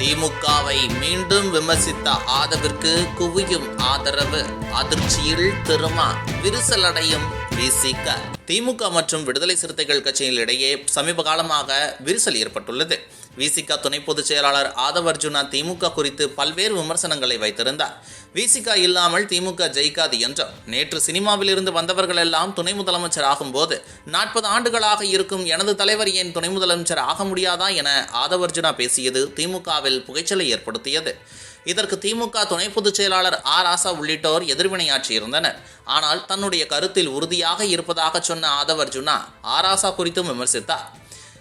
திமுகவை மீண்டும் விமர்சித்த ஆதவிற்கு குவியும் ஆதரவு. அதிர்ச்சியில் திருமா விரிசலடையும் விசிக திமுக மற்றும் விடுதலை சிறுத்தைகள் கட்சியில் இடையே சமீப காலமாக விரிசல் ஏற்பட்டுள்ளது. விசிக துணை பொதுச் செயலாளர் ஆதவ் அர்ஜுனா திமுக குறித்து பல்வேறு விமர்சனங்களை வைத்திருந்தார். விசிக இல்லாமல் திமுக ஜெயிக்காது என்றும் நேற்று சினிமாவில் இருந்து வந்தவர்கள் எல்லாம் துணை முதலமைச்சர் ஆகும்போது நாற்பது ஆண்டுகளாக இருக்கும் எனது தலைவர் ஏன் துணை முதலமைச்சர் ஆக முடியாதா என ஆதவ் அர்ஜுனா பேசியது திமுகவில் புகைச்சலை ஏற்படுத்தியது. இதற்கு திமுக துணை பொதுச் செயலாளர் ஆர் ராசா உள்ளிட்டோர் எதிர்வினையாற்றியிருந்தனர். ஆனால் தன்னுடைய கருத்தில் உறுதியாக இருப்பதாக சொன்ன ஆதவ் அர்ஜுனா ஆர் ராசா குறித்தும் விமர்சித்தார்.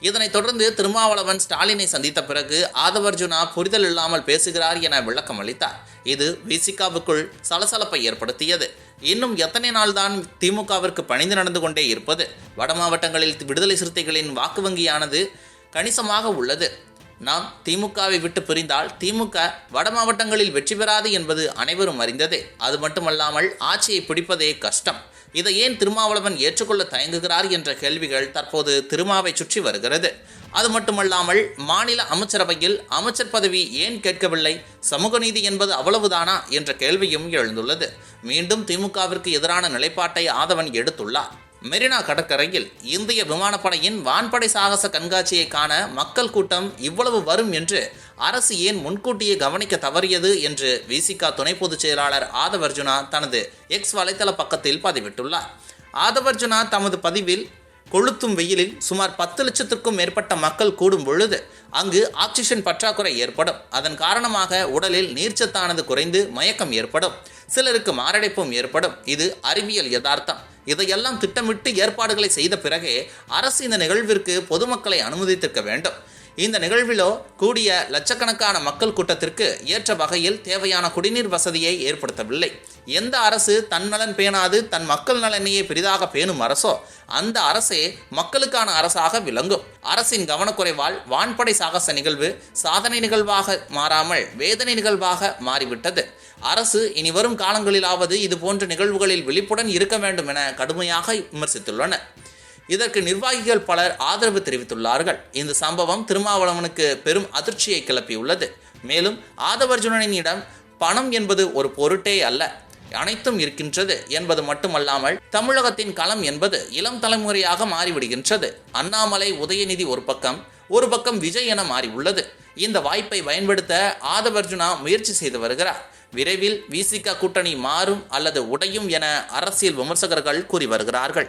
இதனைத் தொடர்ந்து திருமாவளவன் ஸ்டாலினை சந்தித்த பிறகு ஆதவர்ஜுனா புரிதல் இல்லாமல் பேசுகிறார் என விளக்கம் அளித்தார். இது விசிகாவுக்குள் சலசலப்பை ஏற்படுத்தியது. இன்னும் எத்தனை நாள்தான் திமுகவிற்கு பணிந்து நடந்து கொண்டே இருப்பது? வட மாவட்டங்களில் விடுதலை சிறுத்தைகளின் வாக்கு வங்கியானது கணிசமாக உள்ளது. நாம் திமுகவை விட்டு பிரிந்தால் திமுக வட மாவட்டங்களில் வெற்றி பெறாது என்பது அனைவரும் அறிந்ததே. அது மட்டுமல்லாமல் ஆட்சியை பிடிப்பதே கஷ்டம். இதை ஏன் திருமாவளவன் ஏற்றுக்கொள்ள தயங்குகிறார் என்ற கேள்விகள் தற்போது திருமாவை சுற்றி வருகிறது. அது மட்டுமல்லாமல் மாநில அமைச்சரவையில் அமைச்சர் பதவி ஏன் கேட்கவில்லை? சமூக நீதி என்பது அவ்வளவுதானா? என்ற கேள்வியும் எழுந்துள்ளது. மீண்டும் திமுகவிற்கு எதிரான நிலைப்பாட்டை ஆதவன் எடுத்துள்ளார். மெரினா கடற்கரையில் இந்திய விமானப்படையின் வான்படை சாகச கண்காட்சியை காண மக்கள் கூட்டம் இவ்வளவு வரும் என்று அரசு ஏன் முன்கூட்டியே கவனிக்க தவறியது என்று விசிகா துணை பொதுச் செயலாளர் ஆதவர்ஜுனா தனது எக்ஸ் வலைத்தள பக்கத்தில் பதிவிட்டுள்ளார். ஆதவர்ஜுனா தமது பதிவில் கொளுத்தும் வெயிலில் சுமார் பத்து லட்சத்திற்கும் மேற்பட்ட மக்கள் கூடும் பொழுது அங்கு ஆக்சிஜன் பற்றாக்குறை ஏற்படும். அதன் காரணமாக உடலில் நீர்ச்சத்தானது குறைந்து மயக்கம் ஏற்படும். சிலருக்கு மாரடைப்பும் ஏற்படும். இது அறிவியல் யதார்த்தம். இதையெல்லாம் திட்டமிட்டு ஏற்பாடுகளை செய்த பிறகே அரசு இந்த நிகழ்விற்கு பொதுமக்களை அனுமதித்திருக்க வேண்டும். இந்த நிகழ்விலோ கூடிய லட்சக்கணக்கான மக்கள் கூட்டத்திற்கு ஏற்ற வகையில் தேவையான குடிநீர் வசதியை ஏற்படுத்தவில்லை. எந்த அரசு தன் நலன் பேணாது தன் மக்கள் நலனையே பெரிதாக பேணும் அரசோ அந்த அரசே மக்களுக்கான அரசாக விளங்கும். அரசின் கவனக்குறைவால் வான்படை சாகச நிகழ்வு சாதனை நிகழ்வாக மாறாமல் வேதனை நிகழ்வாக மாறிவிட்டது. அரசு இனி வரும் காலங்களிலாவது இது போன்ற நிகழ்வுகளில் விழிப்புடன் இருக்க வேண்டும் என கடுமையாக விமர்சித்துள்ளனர் இதற்கு நிர்வாகிகள் பலர் ஆதரவு தெரிவித்துள்ளார்கள். இந்த சம்பவம் திருமாவளவனுக்கு பெரும் அதிர்ச்சியை கிளப்பியுள்ளது. மேலும் ஆதவர்ஜுனனிடம் பணம் என்பது ஒரு பொருட்டே அல்ல. அனைத்தும் இருக்கின்றது என்பது மட்டுமல்லாமல் தமிழகத்தின் களம் என்பது இளம் தலைமுறையாக மாறிவிடுகின்றது. அண்ணாமலை உதயநிதி ஒரு பக்கம் ஒரு பக்கம் விஜய் என மாறி உள்ளது இந்த வாய்ப்பை பயன்படுத்த ஆதவர்ஜுனா முயற்சி செய்து வருகிறார். விரைவில் விசிக கூட்டணி மாறும் அல்லது உடையும் என அரசியல் விமர்சகர்கள் கூறி வருகிறார்கள்.